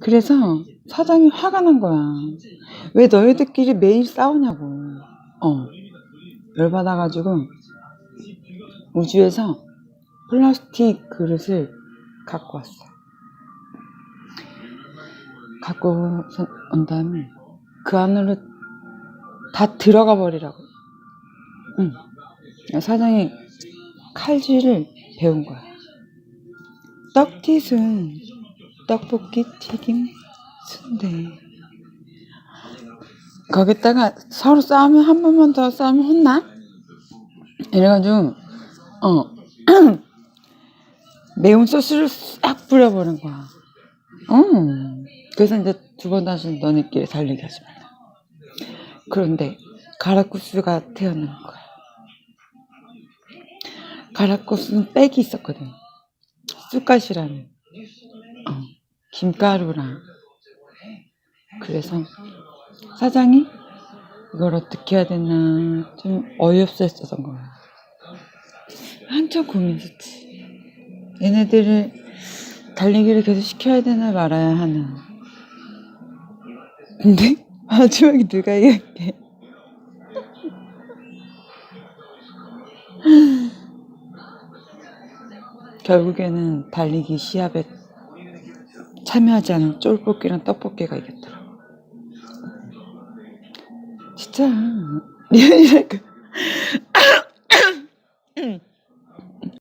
그래서 사장이 화가 난 거야. 왜 너희들끼리 매일 싸우냐고. 어. 열받아가지고 우주에서 플라스틱 그릇을 갖고 왔어. 갖고 온 다음에 그 안으로 다 들어가 버리라고. 응. 사장이 칼질을 배운 거야. 떡튀순, 떡볶이, 튀김, 순대. 거기다가 서로 싸우면 한 번만 더 싸우면 혼나? 이래가지고, 어, 매운 소스를 싹 뿌려버린 거야. 음. 그래서 이제 두 번 다시 너네끼리 살리게 하지 말라. 그런데 가라쿠스가 태어난 거야. 가라쿠스는 빽이 있었거든. 쑥갓이라는 어, 김가루랑 그래서 사장이 이걸 어떻게 해야 되나 좀 어이없어 했었던 거야. 한참 고민했지. 얘네들을 달리기를 계속 시켜야 되나 말아야 하나. 근데 마지막에 누가 이렇게 결국에는 달리기 시합에 참여하지 않은 쫄볶이랑 떡볶이가 이겼더라. 진짜 미안이랄까.